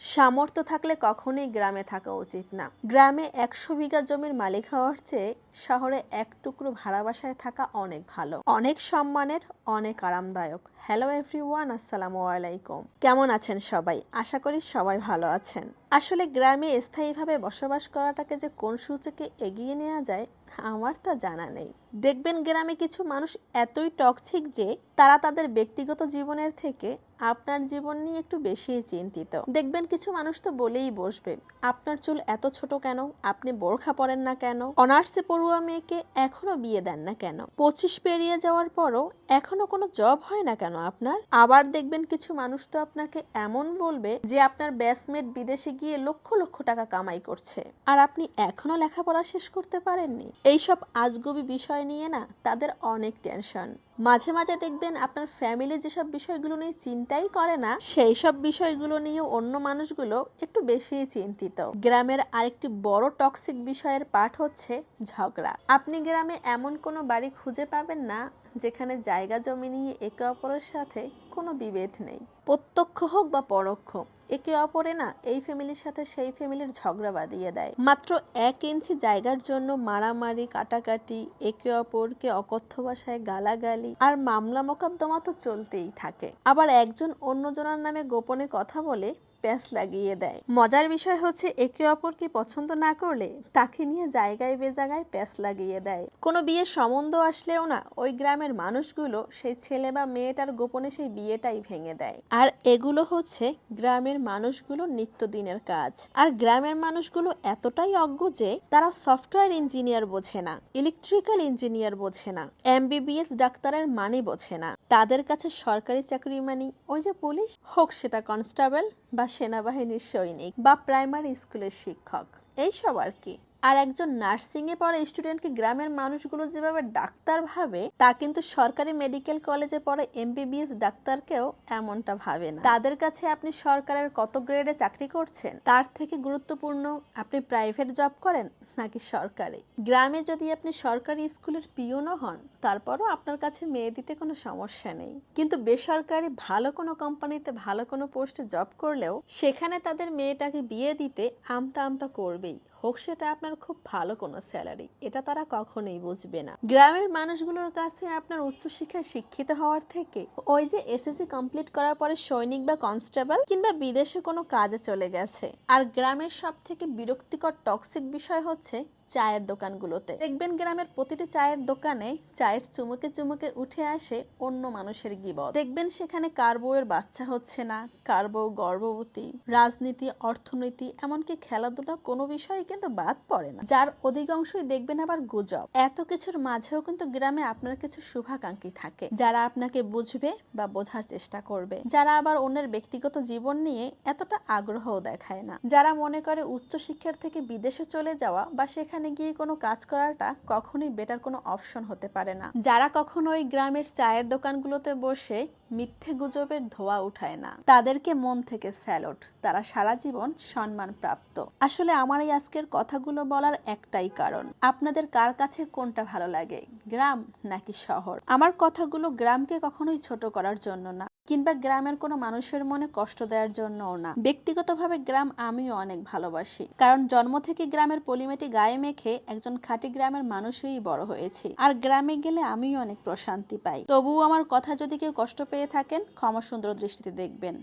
সামর্থ্য থাকলে কখনোই গ্রামে থাকা উচিত না। গ্রামে একশো বিঘা জমির মালিক হওয়ার চেয়ে শহরে এক টুকরো ভাড়া বাসায় থাকা অনেক ভালো। অনেক সম্মানের, অনেক আরামদায়ক। হ্যালো এভরিওয়ান আসসালামু আলাইকুম। কেমন আছেন সবাই? আশা করি সবাই ভালো আছেন। আসলে গ্রামে স্থায়ীভাবে বসবাস করাটাকে যে কোন সূচকে এগিয়ে নেওয়া যায়, আমার তা জানা নেই। দেখবেন গ্রামে কিছু মানুষ এতই টক্সিক যে তারা তাদের ব্যক্তিগত জীবনের থেকে আপনার জীবন নিয়ে একটু বেশিই চিন্তিত। দেখবেন কিছু মানুষ তো বলেই বসবে, আপনার চুল এত ছোট কেন? আপনি বোরখা পরেন না কেন? অনার্সে পড়ুয়া মেয়েকে এখনও বিয়ে দেন না কেন? পঁচিশ পেরিয়ে যাওয়ার পরও এখনও কোনো জব হয় না কেন আপনার? আবার দেখবেন কিছু মানুষ তো আপনাকে এমন বলবে যে আপনার ব্যাসমেট বিদেশে গিয়ে লক্ষ লক্ষ টাকা কামাই করছে। আর আপনি এখনও লেখাপড়া শেষ করতে পারেননি? এইসব আজগুবি বিষয় নিয়ে না তাদের অনেক টেনশন। মাঝে মাঝে দেখবেন আপনার ফ্যামিলি যেসব বিষয়গুলো নিয়ে চিন্তাই করে না, সেই সব বিষয়গুলো নিয়ে অন্য মানুষগুলো একটু বেশি চিন্তিত। গ্রামের আরেকটি বড় টক্সিক বিষয়ের পাঠ হচ্ছে ঝগড়া। আপনি গ্রামে এমন কোনো বাড়ি খুঁজে পাবেন না, যেখানে জায়গা জমি নিয়ে একে অপরের সাথে কোনো বিভেদ নেই। প্রত্যক্ষ হোক বা পরোক্ষ একে অপরে না এই ফ্যামিলির সাথে সেই ফ্যামিলির ঝগড়া বাঁধিয়ে দেয়। মাত্র এক ইঞ্চি জায়গার জন্য মারামারি, কাটাকাটি, একে অপরকে অকথ্য ভাষায় গালাগালি আর মামলা মোকদ্দমা তো চলতেই থাকে। আবার একজন অন্যজনের নামে গোপনে কথা বলে প্যাঁচ লাগিয়ে দেয়। মজার বিষয় হচ্ছে, একে অপরকে পছন্দ না করলে তাকে নিয়ে জায়গায় বেজাগায় প্যাঁচ লাগিয়ে দেয়। কোনো বিয়ের সম্বন্ধ আসলেও না, ওই গ্রামের মানুষগুলো সেই ছেলে বা মেয়েটার গোপনে সেই বিয়েটাই ভেঙে দেয়। আর এগুলো হচ্ছে গ্রামের মানুষগুলো নিত্যদিনের কাজ। আর গ্রামের মানুষগুলো এতটাই অজ্ঞ যে তারা সফটওয়্যার ইঞ্জিনিয়ার বোঝে না, ইলেকট্রিক্যাল ইঞ্জিনিয়ার বোঝে না, এমবিবিএস ডাক্তারের মানি বোঝে না। তাদের কাছে সরকারি চাকরি মানি ওই যে পুলিশ, হোক সেটা কনস্টেবল বা সেনাবাহিনীর সৈনিক বা প্রাইমারি স্কুলের শিক্ষক। এইসব আর কি। আর একজন নার্সিংয়ে পড়া স্টুডেন্টকে গ্রামের মানুষগুলো যেভাবে ডাক্তার ভাবে, তা কিন্তু সরকারি মেডিকেল কলেজে পড়া এমবিবিএস ডাক্তারকেও এমনটা ভাবে না। তাদের কাছে আপনি সরকারের কত গ্রেডে চাকরি করছেন, তার থেকে গুরুত্বপূর্ণ আপনি প্রাইভেট জব করেন নাকি সরকারি? গ্রামে যদি আপনি সরকারি স্কুলের পিওনও হন, তারপরও আপনার কাছে মেয়ে দিতে কোনো সমস্যা নেই। কিন্তু বেসরকারি ভালো কোনো কোম্পানিতে ভালো কোনো পোস্টে জব করলেও, সেখানে তাদের মেয়েটাকে বিয়ে দিতে আমতা আমতা করবেই। হোক, সেটা আপনার খুব ভালো কোনো স্যালারি। এটা তারা কখনোই বুঝবে না। গ্রামের মানুষগুলোর কাছে আপনার উচ্চশিক্ষায় শিক্ষিত হওয়ার থেকে ওই যে এসএসসি কমপ্লিট করার পরে সৈনিক বা কনস্টেবল কিংবা বিদেশে কোনো কাজে চলে গেছে। আর গ্রামের সব থেকে বিরক্তিকর টক্সিক বিষয় হচ্ছে চায়ের দোকানগুলোতে। দেখবেন গ্রামের প্রতিটি চায়ের দোকানে চায়ের চুমুকে চুমুকে উঠে আসে অন্য মানুষের গিবত। দেখবেন সেখানে কার বউয়ের বাচ্চা হচ্ছে না, কার বউ গর্ভবতী, রাজনীতি, অর্থনীতি, এমনকি খেলাধুলা কোনো বিষয়ে কিন্তু বাদ পড়ে না। যার অধিকাংশই দেখবেন আবার গুজব। এত কিছুর মাঝেও কিন্তু গ্রামে আপনার কিছু শুভাকাঙ্ক্ষী থাকে, যারা আপনাকে বুঝবে বা বোঝার চেষ্টা করবে। যারা আবার অন্যের ব্যক্তিগত জীবন নিয়ে এতটা আগ্রহও দেখায় না। যারা মনে করে উচ্চশিক্ষার থেকে বিদেশে চলে যাওয়া বা সেখানে গিয়ে কোনো কাজ করাটা কখনোই বেটার কোনো অপশন হতে পারে না। যারা কখনো ওই গ্রামের চায়ের দোকানগুলোতে বসে মিথ্যে গুজবের ধোয়া উঠায় না। তাদেরকে মন থেকে স্যালট তারা সারা জীবন সম্মান প্রাপ্ত আসলে আমার এই আজকের কথাগুলো বলার একটাই কারণ। আপনাদের কার কাছে কোনটা ভালো লাগে, গ্রাম নাকি শহর? আমার কথাগুলো গ্রামকে কখনোই ছোট করার জন্য না। কিংবা গ্রামের কোনো মানুষের মনে কষ্ট দেওয়ার জন্যও না। ব্যক্তিগতভাবে গ্রাম আমিও অনেক ভালোবাসি। কারণ জন্ম থেকে গ্রামের পলিমেটি গায়ে মেখে একজন খাঁটি গ্রামের মানুষই বড় হয়েছি। আর গ্রামে গেলে আমিও অনেক প্রশান্তি পাই। তবুও আমার কথা যদি কেউ কষ্ট পেয়ে থাকেন, ক্ষমা সুন্দর দৃষ্টিতে দেখবেন।